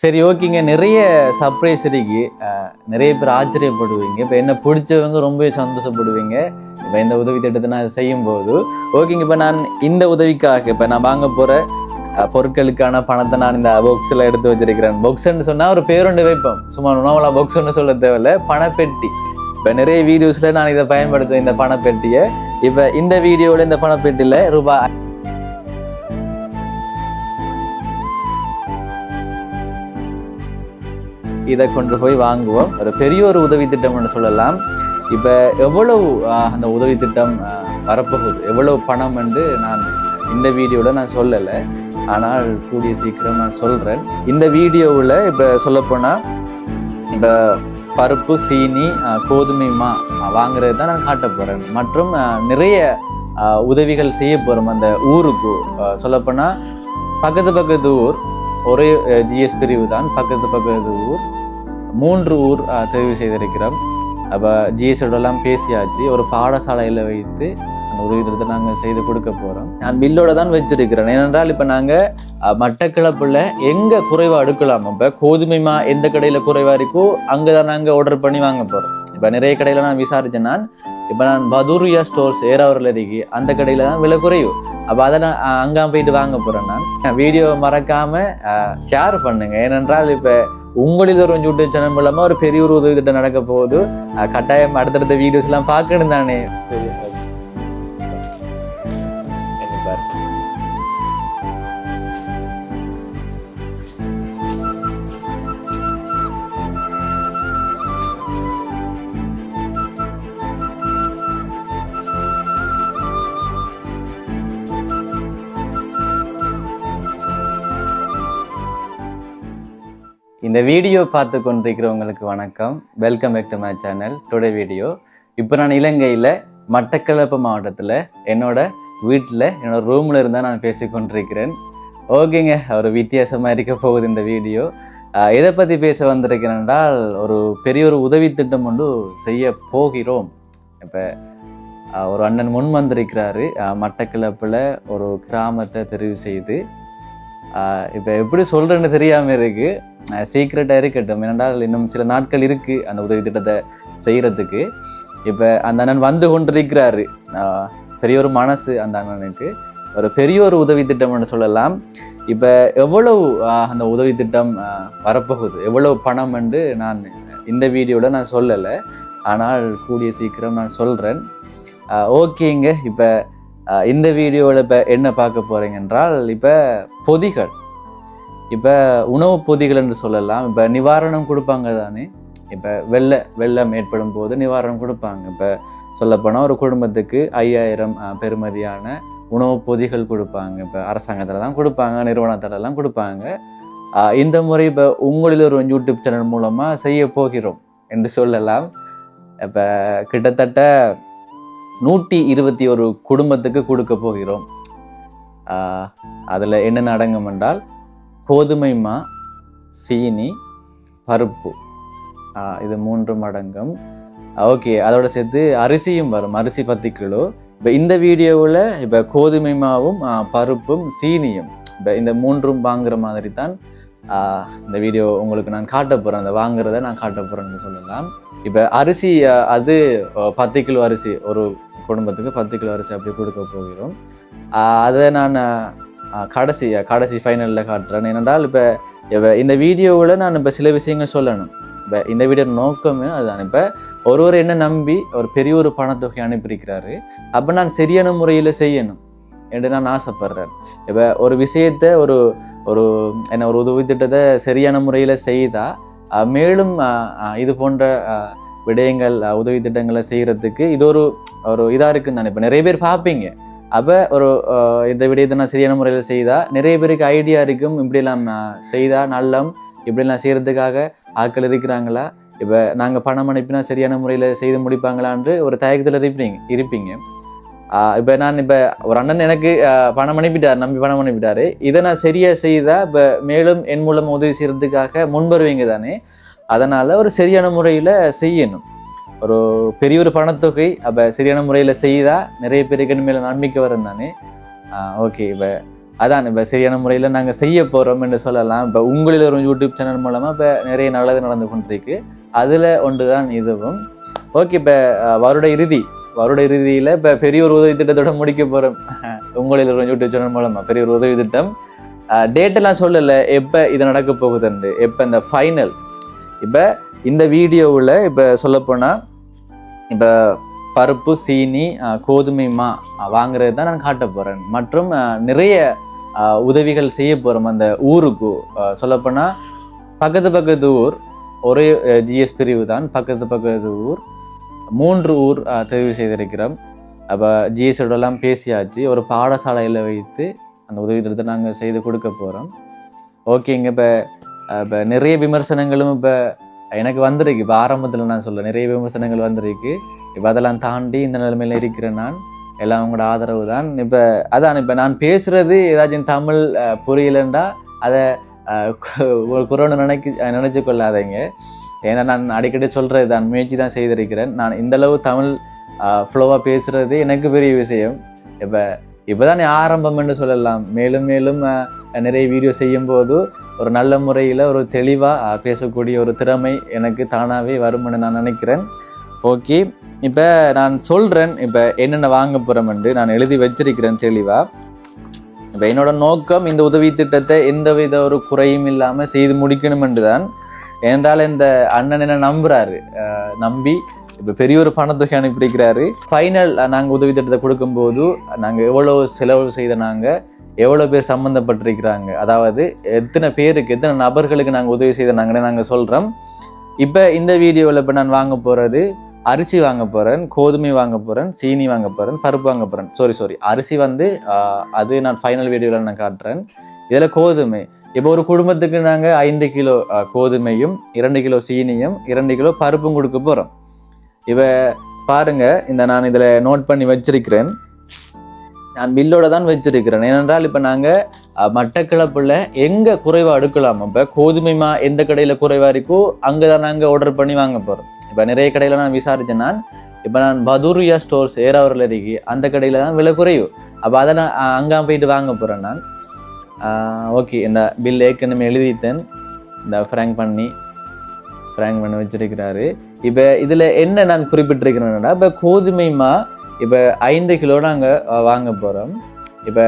சரி ஓகேங்க. நிறைய சர்ப்ரைஸ் இருக்கு. நிறைய பேர் ஆச்சரியப்படுவீங்க. இப்போ என்ன பிடிச்சவங்க ரொம்பவே சந்தோஷப்படுவீங்க. இப்போ இந்த உதவி திட்டத்தை நான் செய்யும் போது ஓகேங்க. இப்போ நான் இந்த உதவிக்காக இப்போ நான் வாங்க போகிற பொருட்களுக்கான பணத்தை நான் இந்த பாக்ஸில் எடுத்து வச்சிருக்கிறேன். பாக்ஸ்ன்னு சொன்னால் ஒரு பேருண்டு வைப்போம். சும்மா உணவுலாம் பாக்ஸ்ன்னு சொல்ல தேவையில்ல. பணப்பெட்டி. இப்போ நிறைய வீடியோஸில் நான் இதை பயன்படுத்துவேன் இந்த பணப்பெட்டியை. இப்போ இந்த வீடியோவில் இந்த பணப்பெட்டியில் ரூபாய் இதை கொண்டு போய் வாங்குவோம். ஒரு பெரிய ஒரு உதவி திட்டம்னு சொல்லலாம். இப்போ எவ்வளவு அந்த உதவி திட்டம் வரப்போகுது? எவ்வளவு பணம் என்று நான் இந்த வீடியோவில் நான் சொல்லலை. ஆனால் கூடிய சீக்கிரம் நான் சொல்கிறேன் இந்த வீடியோவில் இப்போ சொல்லப்போனால் இப்போ பருப்பு சீனி கோதுமை மா வாங்குறது தான் நான் காட்ட போகிறேன் மற்றும் நிறைய உதவிகள் செய்ய போகிறோம் அந்த ஊருக்கு. சொல்லப்போனால் பக்கத்து பக்கத்து ஊர் ஒரே ஜிஎஸ் பிரிவு தான். பக்கத்து பக்கத்து ஊர். மூன்று ஊர் தெரிவு செய்திருக்கிறோம். அப்போ ஜிஎஸ்ஓடெல்லாம் பேசியாச்சு. ஒரு பாடசாலையில் வைத்து அந்த உதவி திட்டத்தை நாங்கள் செய்து கொடுக்க போகிறோம் நான் பில்லோட தான் வச்சிருக்கிறேன். ஏனென்றால் இப்போ நாங்கள் மட்டக்களப்பில் எங்கே குறைவாக எடுக்கலாம் இப்போ கோதுமை மா எந்த கடையில் குறைவாக இருக்கோ அங்கே தான் நாங்கள் ஆர்டர் பண்ணி வாங்க போகிறோம் இப்போ நிறைய கடையில் நான் விசாரித்தேன் நான் இப்போ நான் பதூரியா ஸ்டோர்ஸ் ஏறாவூரில் இருக்கு. அந்த கடையில் தான் விலை குறைவு. அப்போ அதை நான் அங்கே போயிட்டு வாங்க போகிறேன் நான். வீடியோ மறக்காமல் ஷேர் பண்ணுங்கள் ஏனென்றால் இப்போ உங்களில் ஒரு யூடியூப் சேனல் மூலமா ஒரு பெரிய ஒரு உதவி திட்டம் நடக்க போகுது கட்டாயம் அடுத்தடுத்த வீடியோஸ் எல்லாம் பார்க்கணும் தானே. சரி. இந்த வீடியோ பார்த்து கொண்டிருக்கிறவங்களுக்கு வணக்கம். Welcome back to my channel today video இப்போ நான் இலங்கையில் மட்டக்களப்பு மாவட்டத்தில் என்னோட வீட்டில் என்னோட ரூமில் இருந்தால் நான் பேசி கொண்டிருக்கிறேன். ஓகேங்க ஒரு வித்தியாசமாக இருக்க போகுது இந்த வீடியோ. எதை பற்றி பேச வந்திருக்கிறேன் என்றால் ஒரு பெரிய ஒரு உதவி திட்டம் ஒன்று செய்ய போகிறோம். இப்போ ஒரு அண்ணன் முன் வந்திருக்கிறாரு. மட்டக்களப்பில் ஒரு கிராமத்தை தெரிவு செய்து இப்போ எப்படி சொல்கிறேன்னு தெரியாமல் இருக்குது சீக்ரெட்டாக இருக்கட்டும். ஏனென்றால் இன்னும் சில நாட்கள் இருக்குது அந்த உதவி திட்டத்தை செய்கிறதுக்கு இப்போ அந்த அண்ணன் வந்து கொண்டிருக்கிறாரு. பெரிய ஒரு மனசு அந்த அண்ணனுக்கு. ஒரு பெரிய ஒரு உதவி திட்டம்னு சொல்லலாம். இப்போ எவ்வளவு அந்த உதவி திட்டம் வரப்போகுது? எவ்வளவு பணம் என்று நான் இந்த வீடியோவில் நான் சொல்லலை. ஆனால் கூடிய சீக்கிரம் நான் சொல்கிறேன் ஓகேங்க இப்போ இந்த வீடியோவில் இப்போ என்ன பார்க்க போகிறீங்க என்றால் இப்போ பொதிகள். இப்போ உணவு பொதிகள் என்று சொல்லலாம். இப்போ நிவாரணம் கொடுப்பாங்க தானே? இப்போ வெள்ள வெள்ளம் ஏற்படும் போது நிவாரணம் கொடுப்பாங்க. இப்போ சொல்லப்போனால் ஒரு குடும்பத்துக்கு ஐயாயிரம் அஹ், பெறுமதியான உணவு பொதிகள் கொடுப்பாங்க. இப்போ அரசாங்கத்தில் தான் கொடுப்பாங்க நிறுவனத்திலலாம் கொடுப்பாங்க. இந்த முறை இப்போ உங்களில் ஒரு யூடியூப் சேனல் மூலமாக செய்ய போகிறோம் என்று சொல்லலாம். இப்போ கிட்டத்தட்ட நூற்றி இருபத்தி ஒரு குடும்பத்துக்கு கொடுக்க போகிறோம். அதில் என்னென்ன அடங்கும் என்றால் கோதுமை மா சீனி பருப்பு. இது மூன்றும் அடங்கும். ஓகே அதோட சேர்த்து அரிசியும் வரும் அரிசி பத்து கிலோ. இப்போ இந்த வீடியோவில் இப்போ கோதுமை மாவும் பருப்பும் சீனியும் இப்போ இந்த மூன்றும் வாங்குற மாதிரி தான் இந்த வீடியோ உங்களுக்கு நான் காட்ட போகிறேன் அந்த வாங்குறத நான் காட்ட போகிறேன்னு சொல்லலாம். இப்போ அரிசி அது பத்து கிலோ அரிசி ஒரு குடும்பத்துக்கு பத்து கிலோ அரிசி அப்படி கொடுக்க போகிறோம். அதை நான் கடைசி கடைசி ஃபைனலில் காட்டுறேன். ஏனென்றால் இப்போ இந்த வீடியோவில் நான் இப்போ சில விஷயங்கள் சொல்லணும். இப்போ இந்த வீடியோ நோக்கமே அதுதான். இப்போ ஒருவர் என்ன நம்பி ஒரு பெரிய ஒரு பணத்தொகை அனுப்பியிருக்கிறாரு. அப்போ நான் சரியான முறையில் செய்யணும் என்று நான் ஆசைப்படுறேன். இப்போ ஒரு விஷயத்தை ஒரு ஒரு என்ன ஒரு உதவி திட்டத்தை சரியான முறையில் செய்தால் மேலும் இது போன்ற விடயங்கள் உதவி திட்டங்களை செய்கிறதுக்கு இது ஒரு ஒரு இதாக இருக்குன்னு தானே இப்போ நிறைய பேர் பார்ப்பீங்க. அப்போ ஒரு இந்த விடயத்தை நான் சரியான முறையில் செய்தால் நிறைய பேருக்கு ஐடியா இருக்கும் இப்படியெல்லாம் செய்தால் நல்லம் இப்படிலாம் செய்கிறதுக்காக ஆட்கள் இருக்கிறாங்களா? இப்போ நாங்கள் பணம் அனுப்பினா சரியான முறையில் செய்து முடிப்பாங்களான்னு ஒரு தயக்கத்தில் இருப்பீங்க இருப்பீங்க. இப்போ நான் இப்போ ஒரு அண்ணன் எனக்கு பணம் அனுப்பிட்டார் நம்பி பணம் அனுப்பிட்டார். இதை நான் சரியாக செய்தால் இப்போ மேலும் என் மூலம் உதவி செய்கிறதுக்காக முன்வருவீங்க தானே? அதனால் ஒரு சரியான முறையில் செய்யணும். ஒரு பெரிய ஒரு பணத்தொகை அப்போ சரியான முறையில் செய்தால் நிறைய பேருக்கு மேலே நம்பிக்கை வரும் தானே? ஓகே இப்போ அதான் இப்போ சரியான முறையில் நாங்கள் செய்ய போகிறோம் என்று சொல்லலாம். இப்போ உங்களில் ஒரு யூடியூப் சேனல் மூலமாக இப்போ நிறைய நல்லது நடந்து கொண்டிருக்கு. அதில் ஒன்று தான் இதுவும். ஓகே இப்போ வருட இறுதி. வருட இறுதியில் இப்போ பெரிய ஒரு உதவி திட்டத்தோட முடிக்க போகிறோம் உங்களில் ஒரு யூடியூப் சேனல் மூலமாக பெரிய ஒரு உதவி திட்டம். டேட்டெல்லாம் சொல்லலை. எப்போ இது நடக்க போகுதுண்டு எப்போ இந்த ஃபைனல் இப்போ இந்த வீடியோவில் இப்போ சொல்லப்போனால் இப்போ பருப்பு சீனி கோதுமை மா வாங்குறது தான் நான் காட்ட போகிறேன் மற்றும் நிறைய உதவிகள் செய்ய போகிறோம் அந்த ஊருக்கு. சொல்லப்போனால் பக்கத்து பக்கத்து ஊர் ஒரே ஜிஎஸ் பிரிவு தான் பக்கத்து பக்கத்து ஊர். மூன்று ஊர் தெரிவு செய்திருக்கிறோம். அப்போ ஜிஎஸோடலாம் பேசியாச்சு. ஒரு பாடசாலையில் வைத்து அந்த உதவி திட்டத்தை நாங்கள் செய்து கொடுக்க போகிறோம் ஓகேங்க இப்போ இப்போ நிறைய விமர்சனங்களும் இப்போ எனக்கு வந்திருக்கு. இப்போ ஆரம்பத்தில் நான் சொல்ல நிறைய விமர்சனங்கள் வந்திருக்கு. இப்போ அதெல்லாம் தாண்டி இந்த நிலைமையில் இருக்கிறேன் நான் எல்லாம் உங்களோட ஆதரவு தான். இப்போ அதான் இப்போ நான் பேசுகிறது ஏதாச்சும் தமிழ் புரியலண்டா அதை குரோன்னு நினைக்க நினச்சி கொள்ளாதீங்க. ஏன்னா நான் அடிக்கடி சொல்கிறது தான் முயற்சி தான் செய்திருக்கிறேன். நான் இந்தளவு தமிழ் ஃப்ளோவாக பேசுகிறது எனக்கு பெரிய விஷயம். இப்போ இப்போ தான் ஆரம்பம் என்று சொல்லலாம். மேலும் மேலும் நிறைய வீடியோ செய்யும்போது ஒரு நல்ல முறையில் ஒரு தெளிவாக பேசக்கூடிய ஒரு திறமை எனக்கு தானாகவே வரும்னு நான் நினைக்கிறேன். ஓகே. இப்போ நான் சொல்கிறேன் இப்போ என்னென்ன வாங்க போகிறோம்னு நான் எழுதி வச்சிருக்கிறேன் தெளிவாக இப்போ என்னோட நோக்கம் இந்த உதவி திட்டத்தை எந்த வித ஒரு குறையும் இல்லாமல் செய்து முடிக்கணுமென்று தான் என்றால் இந்த அண்ணன் என்ன நம்புகிறாரு நம்பி இப்போ பெரிய ஒரு பணத்தொகை அனுப்பியிருக்கிறாரு. ஃபைனல் நாங்கள் உதவி திட்டத்தை கொடுக்கும்போது நாங்கள் எவ்வளோ செலவு செய்த நாங்கள் எவ்வளோ பேர் சம்மந்தப்பட்டிருக்கிறாங்க அதாவது எத்தனை பேருக்கு எத்தனை நபர்களுக்கு நாங்கள் உதவி செய்த நாங்கன்னு நாங்கள் சொல்கிறோம் இப்போ இந்த வீடியோவில் இப்போ நான் வாங்க போகிறது அரிசி வாங்க போகிறேன் கோதுமை வாங்க போகிறேன் சீனி வாங்க போகிறேன் பருப்பு வாங்க போகிறேன் சாரி சாரி அரிசி வந்து அது நான் ஃபைனல் வீடியோவில் நான் காட்டுறேன். இதில் கோதுமை. இப்போ ஒரு குடும்பத்துக்கு நாங்கள் ஐந்து கிலோ கோதுமையும் இரண்டு கிலோ சீனியும் இரண்டு கிலோ பருப்பும் கொடுக்க போகிறோம் இப்போ பாருங்கள் இந்த நான் இதில் நோட் பண்ணி வச்சிருக்கிறேன். நான் பில்லோட தான் வச்சிருக்கிறேன். ஏனென்றால் இப்போ நாங்கள் மட்டக்களப்பில் எங்கே குறைவாக எடுக்கலாம்? இப்போ கோதுமை மா எந்த கடையில் குறைவாக இருக்கோ அங்கே தான் நாங்கள் ஆர்டர் பண்ணி வாங்க போகிறோம் இப்போ நிறைய கடையில் நான் விசாரித்தேன் நான் இப்போ நான் பதூரியா ஸ்டோர்ஸ் ஏறாவூரில் இருக்கு. அந்த கடையில் தான் விலை குறைவு. அப்போ அதை நான் அங்கே போயிட்டு வாங்க போகிறேன் நான். ஓகே. இந்த பில் ஏற்கனவே எழுதித்தேன் இந்த ஃப்ரேங்க் பண்ணி ஃப்ராங்க் பண்ணி வச்சிருக்கிறாரு. இப்போ இதில் என்ன நான் குறிப்பிட்டிருக்கிறேன்னா இப்போ கோதுமை மா இப்போ ஐந்து கிலோ நாங்கள் வாங்க போகிறோம் இப்போ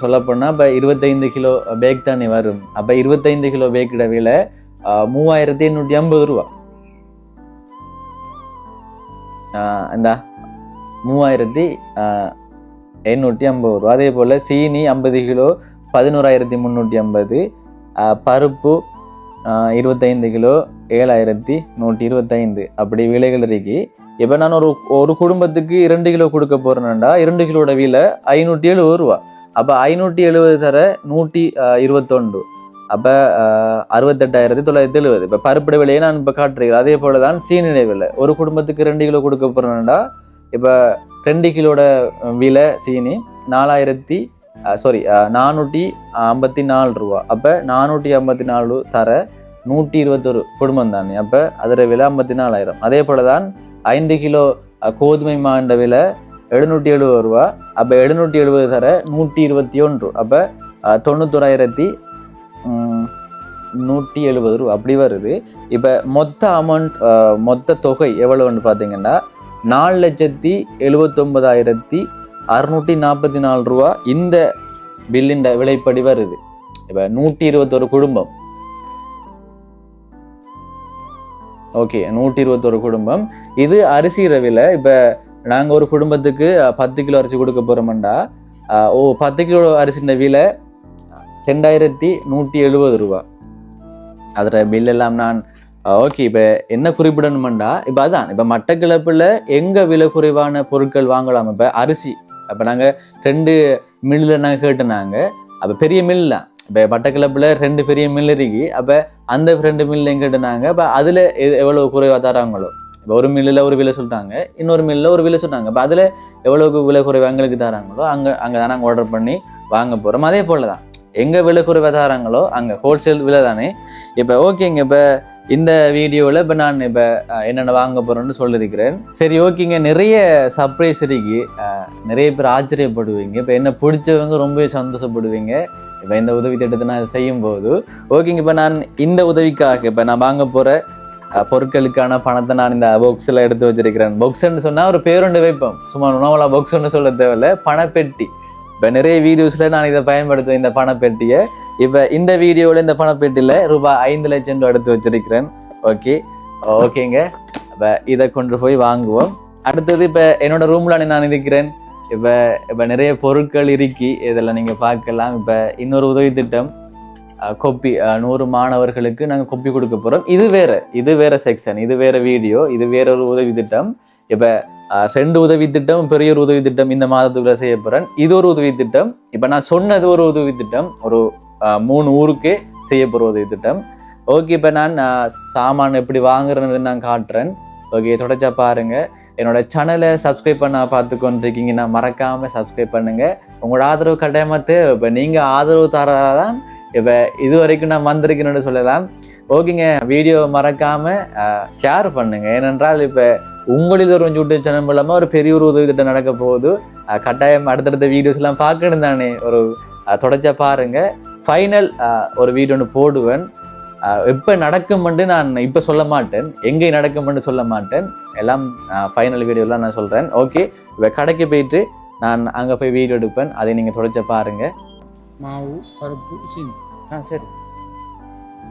சொல்லப்போனால் இப்போ இருபத்தைந்து கிலோ பேக் தானே வரும். அப்போ இருபத்தைந்து கிலோ பேக்கிட விலை மூவாயிரத்தி எண்ணூற்றி ஐம்பது ரூபா. இந்தா மூவாயிரத்தி எண்ணூற்றி ஐம்பது ரூபா. அதே போல் சீனி ஐம்பது கிலோ பதினோராயிரத்தி முந்நூற்றி ஐம்பது. பருப்பு இருபத்தைந்து கிலோ ஏழாயிரத்தி நூற்றி இருபத்தைந்து. அப்படி விலைகள் இருக்குது இப்போ நான் ஒரு ஒரு குடும்பத்துக்கு இரண்டு கிலோ கொடுக்க போகிறேன்னா இரண்டு கிலோட விலை ஐநூற்றி எழுபது ரூபா. அப்போ ஐநூற்றி எழுபது தர நூற்றி இருபத்தொன்று. இருபத்தொண்டு அப்போ அறுபத்தெட்டாயிரத்தி தொள்ளாயிரத்தி எழுபது இப்போ பருப்பிட விலையை நான் இப்போ காட்டுறேன். அதே போல தான் சீனிடை விலை. ஒரு குடும்பத்துக்கு ரெண்டு கிலோ கொடுக்க போகிறேன்னா இப்போ ரெண்டு கிலோட விலை சீனி நாலாயிரத்தி சாரி நானூற்றி ஐம்பத்தி நாலு ரூபா. அப்போ நானூற்றி ஐம்பத்தி நாலு தர நூற்றி இருபத்தொரு குடும்பம் தானே அப்போ அதோட விலை ஐம்பத்தி நாலாயிரம் அதே போல தான் ஐந்து கிலோ கோதுமை மாண்ட விலை எழுநூற்றி எழுபது ரூபா. அப்போ எழுநூற்றி எழுபது தர நூற்றி இருபத்தி ஒன்று. அப்போ தொண்ணூத்தொராயிரத்தி நூற்றி எழுபது ரூபா. அப்படி வருது. இப்போ மொத்த அமௌண்ட் மொத்த தொகை எவ்வளோன்னு பார்த்தீங்கன்னா நாலு லட்சத்தி எழுபத்தொம்பதாயிரத்தி அறுநூற்றி நாற்பத்தி நாலு ரூபா இந்த பில்லின் விலைப்படி வருது. இப்போ நூற்றி இருபத்தொரு குடும்பம். ஓகே நூற்றி இருபத்தொரு குடும்பம். இது அரிசி ரவில. இப்போ நாங்கள் ஒரு குடும்பத்துக்கு பத்து கிலோ அரிசி கொடுக்க போகிறோம்டா ஓ பத்து கிலோ அரிசின விலை ரெண்டாயிரத்தி நூற்றி எழுபது ரூபா. அதில் பில் எல்லாம் நான் ஓகே இப்போ என்ன குறிப்பிடணுமெண்டா இப்போ அதான் இப்போ மட்டக்கிழப்பில் எங்கே விலை குறைவான பொருட்கள் வாங்கலாம்? இப்போ அரிசி அப்போ நாங்கள் ரெண்டு மில்லில் நாங்கள் கேட்டுனாங்க அப்போ பெரிய மில் தான். இப்போ மட்டக்கிழப்பில் ரெண்டு பெரிய மில் இருக்கு. அப்போ அந்த ரெண்டு மில்லையும் கேட்டுனாங்க அப்போ அதில் எவ்வளோ குறைவாக தராங்களோ? இப்போ ஒரு மில்லில் ஒரு விலை சொல்லிட்டாங்க இன்னொரு மில்லில் ஒரு விலை சொல்லிட்டாங்க இப்போ அதில் எவ்வளோக்கு விலை குறைவு எங்களுக்கு தராங்களோ அங்கே அங்கே தான் நாங்கள் ஆர்டர் பண்ணி வாங்க போகிறோம் அதே போல் தான் எங்கே விலை குறைவாக தராங்களோ அங்கே ஹோல்சேல் விலை தானே. இப்போ ஓகேங்க இப்போ இந்த வீடியோவில் இப்போ நான் இப்போ என்னென்ன வாங்க போகிறேன்னு சொல்லியிருக்கிறேன். சரி ஓகேங்க. நிறைய சர்ப்ரைஸ் இருக்கு. நிறைய பேர் ஆச்சரியப்படுவீங்க. இப்போ என்ன பிடிச்சவங்க ரொம்பவே சந்தோஷப்படுவீங்க. இப்போ இந்த உதவி திட்டத்தை நான் செய்யும்போது ஓகேங்க. இப்போ நான் இந்த உதவிக்காக இப்போ நான் வாங்க போகிற பொருட்களுக்கான பணத்தை நான் இந்த பாக்ஸில் எடுத்து வச்சிருக்கிறேன். பாக்ஸ்ன்னு சொன்னால் ஒரு பேருண்டு வைப்போம். சும்மா உணவெல்லாம் பாக்ஸ்ன்னு சொல்ல தேவையில்ல. பணப்பெட்டி. இப்போ நிறைய வீடியோஸில் நான் இதை பயன்படுத்துவேன் இந்த பணப்பெட்டியை. இப்போ இந்த வீடியோவில் இந்த பணப்பெட்டியில் ரூபாய் ஐந்து லட்சம் ரூபா எடுத்து வச்சிருக்கிறேன். ஓகே ஓகேங்க. இப்போ இதை கொண்டு போய் வாங்குவோம். அடுத்தது இப்போ என்னோட ரூமில் நான் இருக்கிறேன். இப்போ இப்போ நிறைய பொருட்கள் இருக்கி இதெல்லாம் நீங்கள் பார்க்கலாம். இப்போ இன்னொரு உதவி திட்டம் கொப்பி நூறு மாணவர்களுக்கு நாங்கள் கொப்பி கொடுக்க போகிறோம் இது வேறு இது வேறு செக்ஷன் இது வேறு வீடியோ இது வேற ஒரு உதவி திட்டம். இப்போ ரெண்டு உதவி திட்டம் பெரிய ஒரு உதவி திட்டம் இந்த மாதத்துக்குள்ள செய்ய போகிறேன் இது ஒரு உதவி திட்டம். இப்போ நான் சொன்னது ஒரு உதவி திட்டம். ஒரு மூணு ஊருக்கு செய்ய போகிற உதவி திட்டம். ஓகே இப்போ நான் அஹ், சாமான் எப்படி வாங்குறேன்னு நான் காட்டுறேன். ஓகே தொடச்சா பாருங்கள் என்னோட சேனலை சப்ஸ்கிரைப் பண்ண பார்த்து கொண்டிருக்கீங்கன்னா மறக்காமல் சப்ஸ்கிரைப் பண்ணுங்கள் உங்களோட ஆதரவு கட்டாயமாக தேவை. இப்போ நீங்கள் ஆதரவு தரதான் இப்போ இது வரைக்கும் நான் வந்திருக்கேன்னு சொல்லலாம். ஓகேங்க வீடியோ மறக்காமல் ஷேர் பண்ணுங்கள் ஏனென்றால் இப்போ உங்களில் ஒரு யூடியூப் சேனல் மூலமாக ஒரு பெரிய ஒரு உதவி திட்டம் நடக்க போகுது. கட்டாயம் அடுத்தடுத்த வீடியோஸ்லாம் பார்க்கணும் தானே. ஒரு அஹ், தொடச்சா பாருங்க. ஃபைனல் ஒரு வீடியோ ஒன்று போடுவேன். எப்போ நடக்கும்னு நான் இப்போ சொல்ல மாட்டேன். எங்கே நடக்கும்னு சொல்ல மாட்டேன். எல்லாம் ஃபைனல் வீடியோலாம் நான் சொல்கிறேன் ஓகே இப்போ கடைக்கு போயிட்டு நான் அங்கே போய் வீடியோ எடுப்பேன். அதை நீங்கள் தொடச்ச பாருங்கள் மாவு பருப்பு சீனி. ஆ சரி.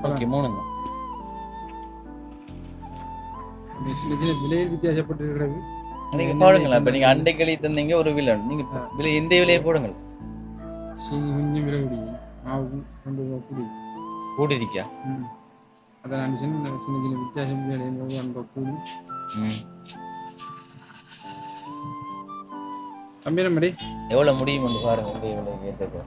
ஓகே மூணுங்க. விலையில் வித்தியாசப்பட்டு கிடக்கு நீங்கள் போடுங்களா இப்போ நீங்கள் அண்டை கிளி தந்தீங்க ஒரு விலை. நீங்கள் விலை இந்த விலையை போடுங்கள். சீனி கொஞ்சம் விலை கூடி மாவு ரெண்டு ரூபா கூடி. கூடி இருக்கியா ம். அதை நான் சின்ன சின்ன சின்ன வித்தியாசம் விலை ரெண்டு ரூபா கூடி. தம்பி நம்மடி எவ்வளோ முடியும்னு பாருங்க இந்த விலைக்கு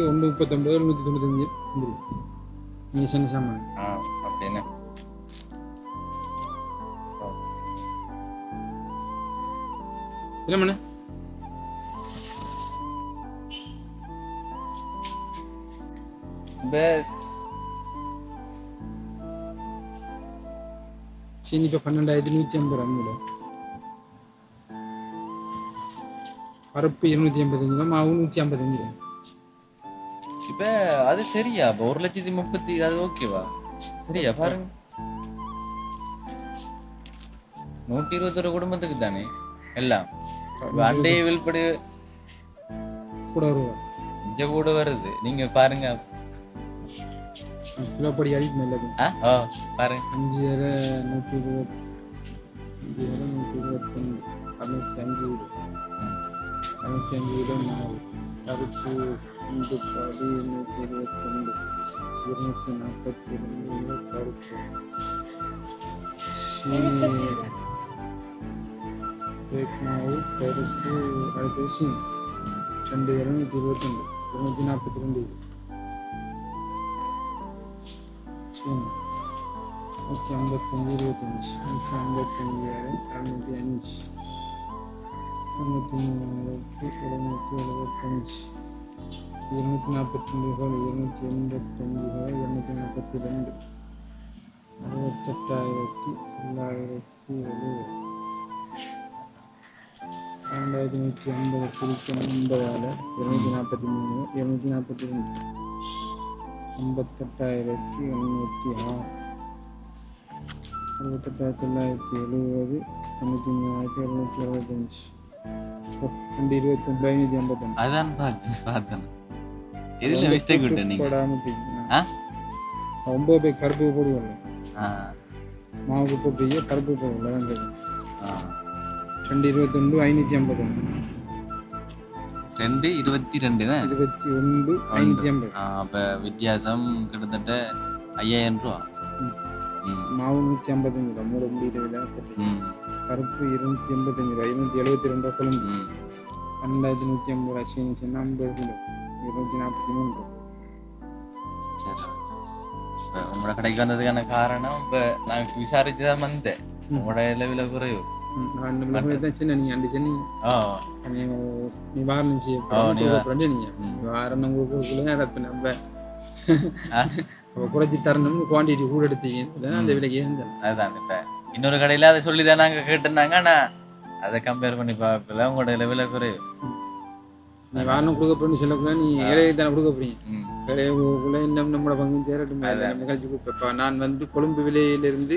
சாமானுக்கு ஒன்று முப்பத்தொம்பது நூற்றி தொண்ணூத்தஞ்சு நீங்கள் சின்ன சாமான். ஆ அப்படின்னு. பெஸ். இப்போ பன்னெண்டாயிரத்தி நூற்றி ஐம்பது ரூபா பருப்பு இருநூத்தி எண்பத்தஞ்சு ரூபா மாவு நூற்றி ஐம்பத்தஞ்சு ரூபா. இப்ப அது சரியா? அப்ப ஒரு லட்சத்தி முப்பத்தி அது ஓகேவா? சரியா? பாருங்க. நூத்தி இருபத்தொரு குடும்பத்துக்கு தானே? எல்லாம். இப்ப அண்டைய வில்படி. கூட வருவா. இங்க கூட வருது. நீங்க பாருங்க. கிலோப்படி அடிப்பு நல்லது ஆ? பாருங்க. அஞ்சு அரை நூற்றி இருபத்தி அஞ்சு அரை நூற்றி இருபத்தொன்று அறுநூற்றி அஞ்சு வீடு. அறுநூற்றி அஞ்சு வீடு மாவு பருப்பு இந்து பாடி நூற்றி இருபத்தொன்று. இருநூற்றி நாற்பத்தி ரெண்டு கிலோ பருப்பு சீனி பேக் மாவு பருப்பு அடுத்து சீனி ரெண்டு இருநூற்றி இருபத்தொன்று. இருநூற்றி நாற்பத்தி ரெண்டு சீனி நூற்றி ஐம்பத்தஞ்சு இருபத்தஞ்சி. நூற்றி ஐம்பத்தஞ்சாயிரம் அறுநூற்றி அஞ்சு. தொண்ணூற்றி மூணாயிரத்தி எழுநூற்றி எழுபத்தஞ்சு இருநூற்றி நாற்பத்தி ரெண்டு ரூபாய் இருநூற்றி எண்பத்தஞ்சு ரூபாய் இருநூற்றி நாற்பத்தி ரெண்டு அறுபத்தெட்டாயிரத்தி தொள்ளாயிரத்தி எழுபது ரெண்டாயிரத்தி நூற்றி ஐம்பது பிரிக்கணும் ஐம்பதால் இருநூற்றி நாற்பத்தி மூணு இருநூற்றி நாற்பத்தி ரெண்டு ஐம்பத்தெட்டாயிரத்தி எண்ணூற்றி ஆறு அறுபத்தெட்டாயிரத்தி தொள்ளாயிரத்தி எழுபது தொண்ணூற்றி மூணாயிரத்தி எழுநூற்றி எழுபத்தஞ்சு ரெண்டு இருபத்தொன்று ஐநூற்றி ஐம்பத்தஞ்சு அதான் பார்த்தேன் இதுல மிஸ்டேக் விட்டேன் நீங்க? ஒம்பது பேர் கருப்பு போடுவோம்ல மாவுக்கு போட்டு கருப்பு போடுவோம்ல அதான். ரெண்டு இருபத்தொன்று ஐநூற்றி ஐம்பத்தொன்று ரெண்டு இருபத்தி ரெண்டு தான் இருபத்தி ஒன்று ஐநூற்றி ஐம்பது அப்போ வித்தியாசம் கிட்டத்தட்ட ஐயாயிரம் ரூபா மாவு நூற்றி ஐம்பத்தஞ்சு ரூபா மூணு முடியில பருப்பு இருநூற்றி எண்பத்தஞ்சு ரூபா இருநூற்றி எழுபத்தி ரெண்டு ரூபா கொழும்பு. ம் பன்னெண்டாயிரத்தி நூற்றி ஐம்பது ரூபா சீனி சின்ன ஐம்பது கிலோ இருநூற்றி நாற்பத்தி மூணு ரூபா உங்களோட கடைக்கு வந்ததுக்கான காரணம் இப்போ நான் விசாரிச்சு தான் வந்தேன். உங்களோட விலை குறைவு. ம், நான் அந்த விலை தான் சின்ன நீங்கள் அண்டு சொன்னீங்க. ஆ. நீ வாரம் நீங்க ரத்து நம்ம. குறைச்சி தரணும் குவான்டிட்டி கூட எடுத்தீங்க. அந்த விலைக்கு இப்போ இன்னொரு கடையில் அதை சொல்லி தான் நாங்கள் கேட்டிருந்தாங்க. ஆனால் அதை கம்பேர் பண்ணி பார்க்கல. உங்களோட விலை குறைவு. நீ வாரம் கொடுக்க போறேன்னு சொல்லக்கூடாது நீ இலையை தானே கொடுக்க போறீங்க? கொடுக்கக்குள்ள இன்னும் நம்மளோட பங்கு சேரட்டும். நம்ம கழிச்சு கொடுப்பேன் இப்போ நான் வந்து கொழும்பு விலையிலிருந்து.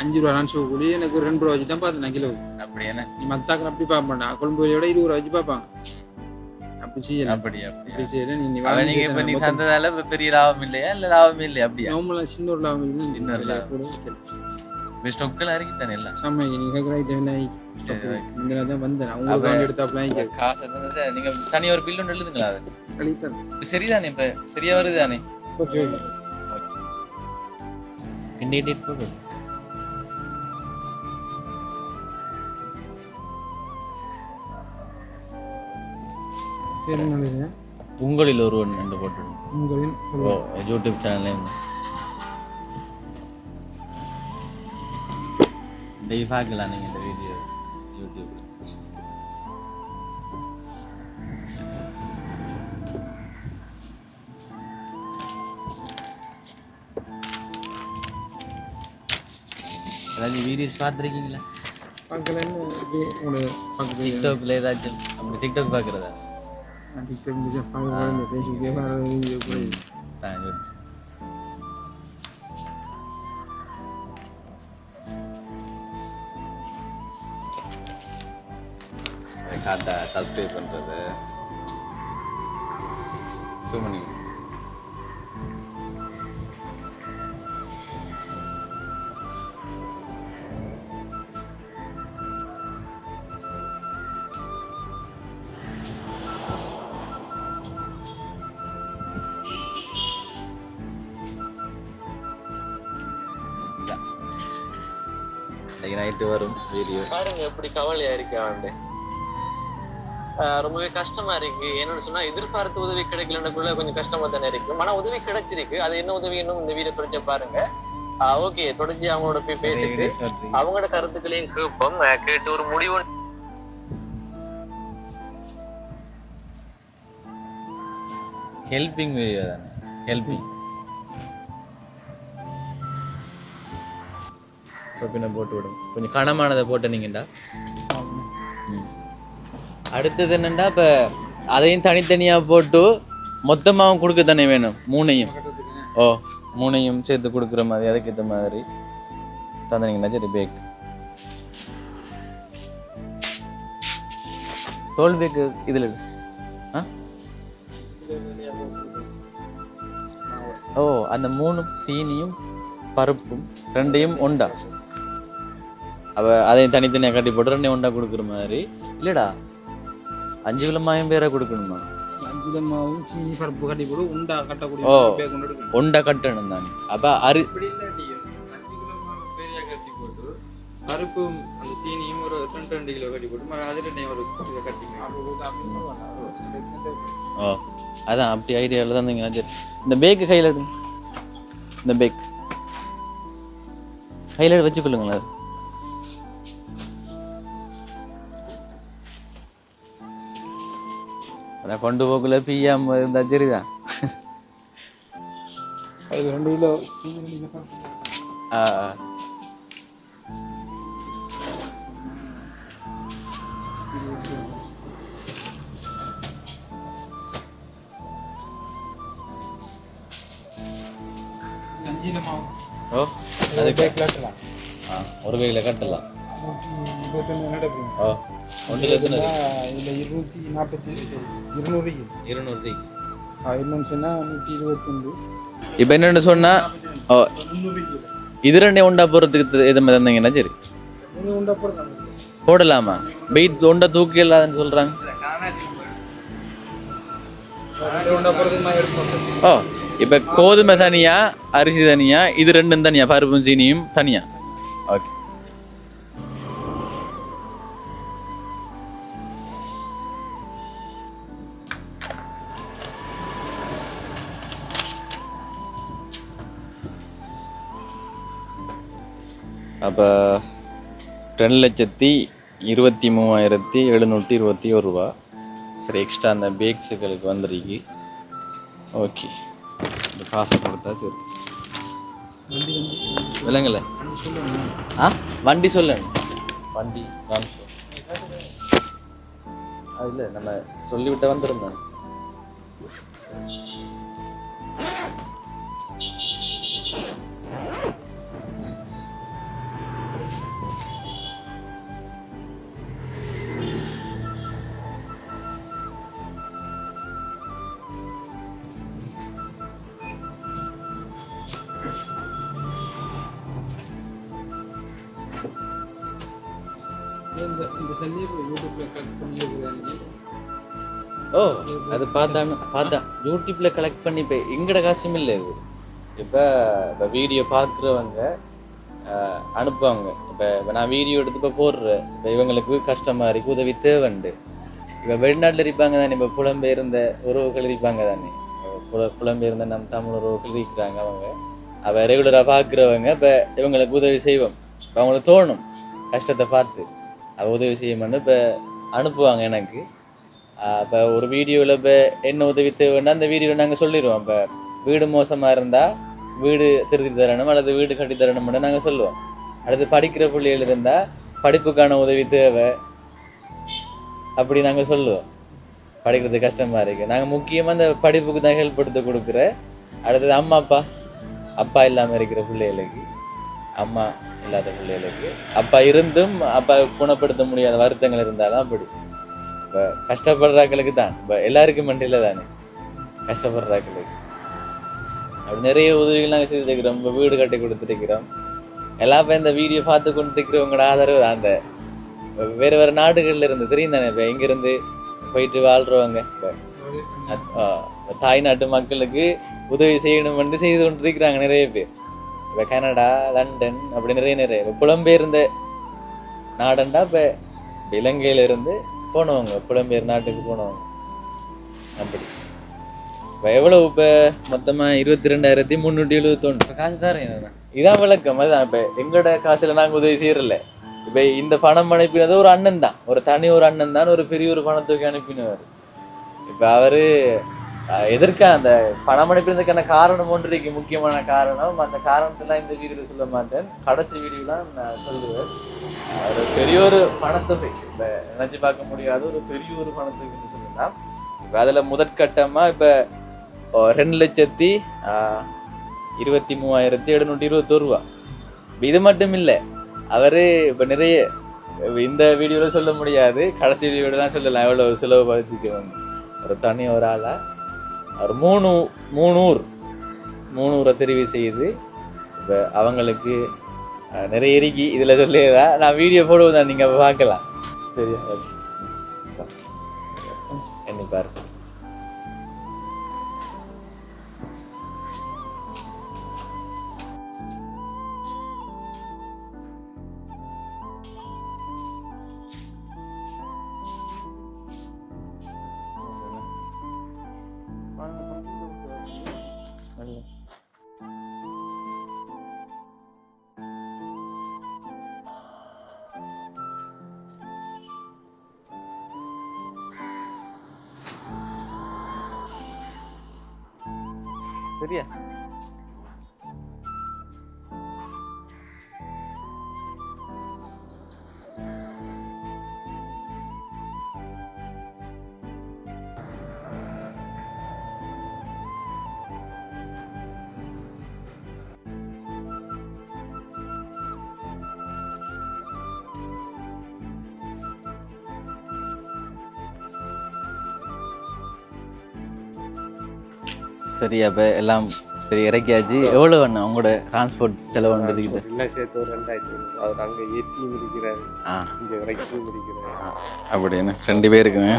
அஞ்சு ரூபா நான் சொல்லி எனக்கு ஒரு ரெண்டு ரூபா வச்சு தான் பார்த்தேன் கிலோ. அப்படி என்ன? நீ மத்தாக்கள் அப்படி மாட்டான். கொழும்பு விலையோட இருபது ரூபா வச்சு பார்ப்பாங்க. அப்படி செய்யலாம் அப்படி அப்படி. அப்படி செய்யல. நீ நீ அவ வாரம் நீங்க இப்ப நீ செய்யலாம். தந்ததால பெரிய லாபம் இல்லையா? இல்ல லாபம் இல்லையா? அப்படியா? நார்மலா சின்ன ஒரு லாபம் இல்லை. சின்ன ஒரு லாபம். நான் உங்களுக்கு அப்ப- வாங்கி எடுத்தாப்புல வாங்கி காசு நீங்க தனி ஒரு பில் ஒன்று எழுதுங்களா அது? சரிதானே இப்ப சரியா வருதானே? போடு. நல்லது உங்களில் ஒரு ஒன்று ரெண்டு போட்டு யூடியூப் சேனல்லையும் டெய்லி பார்க்கலாம் நீங்க இந்த வீடியோ யூடியூப்ல ஏதாச்சும் வீடியோஸ் பார்த்துருக்கீங்களா? பார்க்கலன்னு டிக்டாக்ல ஏதாச்சும் அப்படி டிக்டாக் பார்க்குறதா? டிக்டாக் முடிச்சா பார்க்க சப்ஸ்கிரைப் பண்ணுறது சுமணி நைட்டு வரும் வீடியோ பாருங்க எப்படி கவலையா இருக்கு அவன்ட்டு ரொம்பவே கஷ்டமா இருக்கு. என்னன்னு சொன்னா எதிர்பார்த்த உதவி கிடைக்கலன்னுக்குள்ள கொஞ்சம் கஷ்டமா தானே இருக்கு. ஆனா உதவி கிடைச்சிருக்கு. அது என்ன உதவி இன்னும் இந்த வீடியோ தொடர்ச்சி பாருங்க. ஓகே. தொடர்ச்சி அவங்களோட போய் பேசிட்டு அவங்களோட கருத்துக்களையும் கேட்போம். கேட்டு ஒரு முடிவு ஹெல்பிங் வீடியோ தானே? ஹெல்பிங் போட்டு விடும் கொஞ்சம் கனமானதை போட்டனீங்கடா ம். அடுத்தது என்னென்னா இப்போ அதையும் தனித்தனியாக போட்டு மொத்தமாகவும் கொடுக்க தானே வேணும்? மூணையும். ஓ மூணையும் சேர்த்து கொடுக்குற மாதிரி அதுக்கேற்ற மாதிரி. தந்தனீங்கன்னா சரி பேக் தோல் பேக்கு இதில் ஆ? ஓ அந்த மூணும் சீனியும் பருப்பும் ரெண்டையும் ஒண்டா? அவ அதையும் தனித்தனியாக கட்டி போட்டு ரெண்டையும் ஒண்டா கொடுக்குற மாதிரி. இல்லைடா. அஞ்சு கிலோமாயும் பேரை கொடுக்கணுமா? அஞ்சு மாவும் சீனி பருப்பு கட்டி போட்டு உண்டா கட்டக்கூடிய ஓ. பேக் கொண்டு எடுக்கணும். ஒண்டா கட்டணும் தானே. அப்ப அரு இப்படி இல்லாட்டி அஞ்சு கிலோ மாவு பெரிய கட்டி போட்டு பருப்பும் அந்த சீனியும் ஒரு ரெண்டு ரெண்டு கிலோ கட்டி போட்டு மறு அது ரெண்டையும் ஒரு இதை கட்டி ஓ அதான் அப்படி ஐடியாவில் தான் சரி இந்த பேக்கு கையில் எடுங்க இந்த பேக் கையில் எடுத்து வச்சுக்கொள்ளுங்களேன் அது அதான் கொண்டு போக்குள்ள பிஎம் இருந்தா சரிதான் அது ரெண்டு கிலோ. ஓ ஒரு பேக்கில் கட்டலாம். ஓ. ஒன்றில் எத்தனை இதில் இருநூற்றி நாற்பத்தி இருநூறு இருநூறு இன்னொன்று சொன்னால் நூற்றி இருபத்தொன்று இப்போ என்னென்னு சொன்னா ஓ முந்நூறு கிலோ இது ரெண்டே உண்டா போகிறதுக்கு எது மாதிரி தந்தீங்கன்னா சரி. மூணு உண்டா போடுறாங்க போடலாமா? வெயிட் ஒண்டா தூக்கி இல்லாதுன்னு சொல்கிறாங்க ஓ இப்போ கோதுமை தனியா அரிசி தனியா இது ரெண்டும் தனியா? பருப்பும் சீனியும் தனியா? அப்போ ரெண்டு லட்சத்தி இருபத்தி மூவாயிரத்தி எழுநூற்றி இருபத்தி ஒரு ரூபா. சரி எக்ஸ்ட்ரா அந்த பேக்ஸுகளுக்கு வந்துருக்கு. ஓகே இந்த காசை கொடுத்தா சரி. விலங்குல? ஆ? வண்டி சொல்லுங்க வண்டி நான் அது இல்லை நம்ம சொல்லிவிட்டு வந்திருந்தோம். இந்த இந்த சல்லியை யூடியூப்ல கலெக்ட் பண்ணி ஓ அது பார்த்தாங்க பார்த்தா யூடியூப்ல கலெக்ட் பண்ணி இப்போ எங்கட காசும் இல்லை இது. இப்போ இப்போ வீடியோ பார்க்குறவங்க அனுப்புவாங்க. இப்போ இப்போ நான் வீடியோ எடுத்து இப்போ போடுறேன். இப்போ இவங்களுக்கு கஷ்டமாக இருக்கு உதவி தேவைண்டு. இப்போ வெளிநாட்டில் இருப்பாங்க தானே இப்போ புலம்பெயர்ந்த உறவுகள் இருப்பாங்க தானே. புல புலம்பெயர்ந்த நம் தமிழ் உறவுகள் இருக்கிறாங்க அவங்க. அப்போ ரெகுலராக பார்க்குறவங்க இப்போ இவங்களுக்கு உதவி செய்வோம். இப்போ அவங்களுக்கு தோணும் கஷ்டத்தை பார்த்து. உதவி செய்யணும்னு இப்போ அனுப்புவாங்க எனக்கு. இப்போ ஒரு வீடியோவில் இப்போ என்ன உதவி தேவைன்னா அந்த வீடியோவில் நாங்கள் சொல்லிடுவோம் இப்போ வீடு மோசமாக இருந்தால் வீடு திருத்தி தரணும் அல்லது வீடு கட்டி தரணும்னு நாங்கள் சொல்லுவோம். அடுத்து படிக்கிற பிள்ளைகள் இருந்தால் படிப்புக்கான உதவி தேவை அப்படி நாங்கள் சொல்லுவோம். படிக்கிறது கஷ்டமாக இருக்குது நாங்கள் முக்கியமாக அந்த படிப்புக்கு தான் ஹெல்ப் எடுத்து கொடுக்குற. அடுத்தது அம்மா அப்பா அப்பா இல்லாமல் இருக்கிற பிள்ளைகளுக்கு அம்மா இல்லாத பிள்ளைகளுக்கு. அப்போ இருந்தும் அப்போ குணப்படுத்த முடியாத வருத்தங்கள் இருந்தாலும் அப்படி. இப்போ கஷ்டப்படுறாக்களுக்கு தான். இப்போ எல்லாருக்கும் மண்டியில் தானே. கஷ்டப்படுறாக்களுக்கு. அப்படி நிறைய உதவிகள் நாங்கள் செய்திருக்கிறோம். இப்போ வீடு கட்டி கொடுத்துருக்கிறோம். எல்லாம் இப்போ இந்த வீடியோ பார்த்து கொண்டு இருக்கிறவங்களோட ஆதரவு அந்த வேறு வேறு நாடுகள்ல இருந்து தெரியும் தானே. இப்போ இங்கேருந்து போயிட்டு வாழ்றவங்க. இப்போ தாய்நாட்டு மக்களுக்கு உதவி செய்யணும் வந்து செய்து கொண்டு இருக்கிறாங்க நிறைய பேர். இப்போ கனடா லண்டன் அப்படி நிறைய நிறைய. இப்போ புலம்பெயர்ந்த நாடண்டா இப்போ இலங்கையில இருந்து போனவங்க புலம்பெயர் நாட்டுக்கு போனவங்க. அப்படி. இப்போ எவ்வளவு இப்போ? மொத்தமாக இருபத்தி ரெண்டாயிரத்தி முந்நூற்றி எழுபத்தொன்று காசு தரேன் இதான் விளக்கம் அதுதான். இப்போ எங்களோட காசுல நாங்கள் உதவி செய்யறல இப்போ இந்த பணம் அனுப்பினது ஒரு அண்ணன் தான் ஒரு தனி ஒரு அண்ணன் தான் ஒரு பெரிய ஒரு பணத்தொகை அனுப்பினவர். இப்போ அவரு எதற்க அந்த பணம் அனுப்பினதுக்கான காரணம் ஒன்றைக்கு முக்கியமான காரணம் அந்த காரணத்தெல்லாம் இந்த வீடியோவில் சொல்ல மாட்டேன். கடைசி வீடியோலாம் நான் சொல்லுவேன். ஒரு பெரிய ஒரு பணத்தொகை. இப்போ நினைச்சு பார்க்க முடியாத ஒரு பெரிய ஒரு பணத்தொகைன்னு சொல்லலாம். இப்போ அதில் முதற்கட்டமாக இப்போ ரெண்டு லட்சத்தி இருபத்தி மூவாயிரத்தி எழுநூற்றி இருபத்தோரு ரூபா. இது மட்டும் இல்லை அவர் இப்போ நிறைய இந்த வீடியோவில் சொல்ல முடியாது கடைசி வீடியோலாம் சொல்லலாம். எவ்வளோ செலவு பதிச்சுக்கு ஒரு தனி ஒரு ஆளாக ஒரு மூணு மூணூர் மூணூரை தெரிவு செய்து இப்போ அவங்களுக்கு நிறைய இறுக்கி இதில் சொல்லிடுறா நான் வீடியோ போடுவேன் நீங்கள் பார்க்கலாம். சரியா? என்ன பாரு சரி அப்போ எல்லாம் சரி இறக்கியாச்சு. எவ்வளோ வேணும் உங்களோட டிரான்ஸ்போர்ட் செலவு வந்துருக்குது எல்லாம் சேர்த்து ஒரு ரெண்டாயிரத்தி அவர் அங்கே ஏற்றியும் ஆ. இங்கே இறக்கியும் அப்படி என்ன ரெண்டு பேர். இருக்குங்க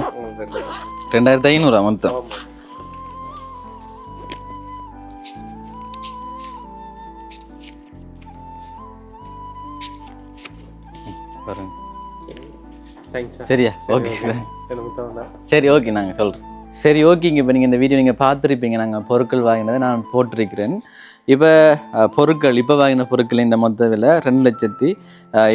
ரெண்டாயிரத்தி ஐநூறா மொத்தம்? பாருங்க. சரியா? Okay sir. சரி ஓகே நாங்கள் சொல்கிறோம் சரி ஓகேங்க இப்போ நீங்கள் இந்த வீடியோ நீங்கள் பார்த்துருப்பீங்க. நாங்கள் பொருட்கள் வாங்கினதை நான் போட்டிருக்கிறேன். இப்போ பொருட்கள் இப்போ வாங்கின பொருட்கள் இந்த மொத்த விலை ரெண்டு லட்சத்தி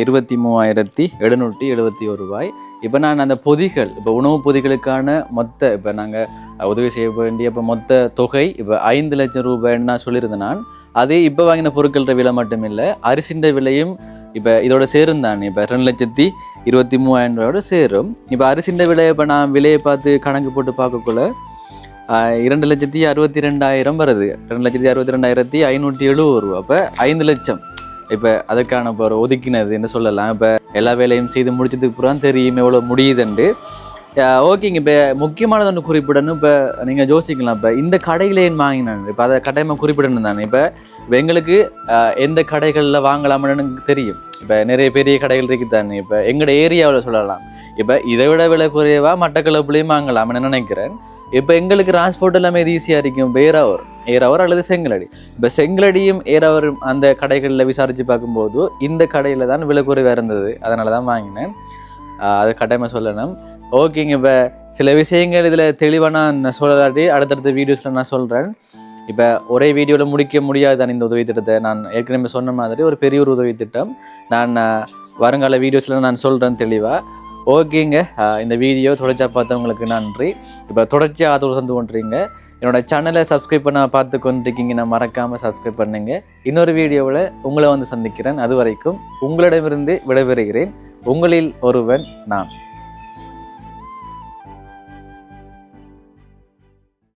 இருபத்தி மூவாயிரத்தி எழுநூற்றி எழுபத்தி ஒரு ரூபாய். இப்போ நான் அந்த பொதிகள் இப்போ உணவு பொதிகளுக்கான மொத்த இப்போ நாங்கள் உதவி செய்ய வேண்டிய இப்போ மொத்த தொகை இப்போ ஐந்து லட்சம் ரூபாய்ன்னு நான் சொல்லியிருந்தேன் நான். அதே இப்போ வாங்கின பொருட்கள விலை மட்டும் இல்லை அரிசின்ற விலையும் இப்போ இதோட சேரும் தான்? இப்போ ரெண்டு லட்சத்தி இருபத்தி மூவாயிரம் ரூபாயோட சேரும். இப்போ அரிசிண்ட விலையை இப்போ நான் விலையை பார்த்து கணக்கு போட்டு பார்க்கக்குள்ள இரண்டு லட்சத்தி அறுபத்தி ரெண்டாயிரம் வருது. ரெண்டு லட்சத்தி அறுபத்தி ரெண்டாயிரத்தி ஐநூற்றி எழுபது ரூபா. அப்போ ஐந்து லட்சம். இப்போ அதுக்கான இப்போ ஒரு ஒதுக்கினது என்ன சொல்லலாம். இப்போ எல்லா வேலையும் செய்து முடிச்சதுக்கு அப்புறம் தெரியும் எவ்வளோ முடியுதுண்டு. ஓகேங்க இப்போ முக்கியமானது ஒன்று குறிப்பிடணும். இப்போ நீங்கள் யோசிக்கலாம். இப்போ இந்த கடையில ஏன் வாங்கினாங்க? இப்போ அதை கட்டாயமாக குறிப்பிடணும் தானே. இப்போ இப்போ எங்களுக்கு எந்த கடைகளில் வாங்கலாம்னு எனக்கு தெரியும். இப்போ நிறைய பெரிய கடைகள் இருக்குது தானே. இப்போ எங்களோட ஏரியாவில் சொல்லலாம். இப்போ இதை விட விலை குறைவாக மட்டக்களப்புலேயும் வாங்கலாம்னு நினைக்கிறேன். இப்போ எங்களுக்கு டிரான்ஸ்போர்ட் எல்லாமே இது ஈஸியாக இருக்கும். இப்போ ஏறாவர் அல்லது செங்கலடி. இப்போ செங்கலடியும் ஏறாவரும் அந்த கடைகளில் விசாரித்து பார்க்கும்போது இந்த கடையில் தான் விலை குறைவாக இருந்தது. அதனால தான் வாங்கினேன். அது கட்டாயமாக சொல்லணும். ஓகேங்க இப்போ சில விஷயங்கள் இதில் தெளிவாக நான் சொல்லலாட்டி அடுத்தடுத்த வீடியோஸில் நான் சொல்கிறேன் இப்போ ஒரே வீடியோவில் முடிக்க முடியாது தான் இந்த உதவி திட்டத்தை? நான் ஏற்கனவே சொன்ன மாதிரி ஒரு பெரிய ஒரு உதவி திட்டம். நான் வருங்கால வீடியோஸில் நான் சொல்கிறேன் தெளிவாக ஓகேங்க இந்த வீடியோ தொடர்ச்சியாக பார்த்தவங்களுக்கு நன்றி. இப்போ தொடர்ச்சியாக ஆதரவு தந்து கொண்டுறீங்க என்னோட சேனலை சப்ஸ்கிரைப் பண்ண பார்த்து கொண்டிருக்கீங்க நான் மறக்காமல் சப்ஸ்கிரைப் பண்ணுங்க. இன்னொரு வீடியோவில் உங்களை வந்து சந்திக்கிறேன். அது வரைக்கும் உங்களிடமிருந்து விடைபெறுகிறேன். உங்களில் ஒருவன் நான்.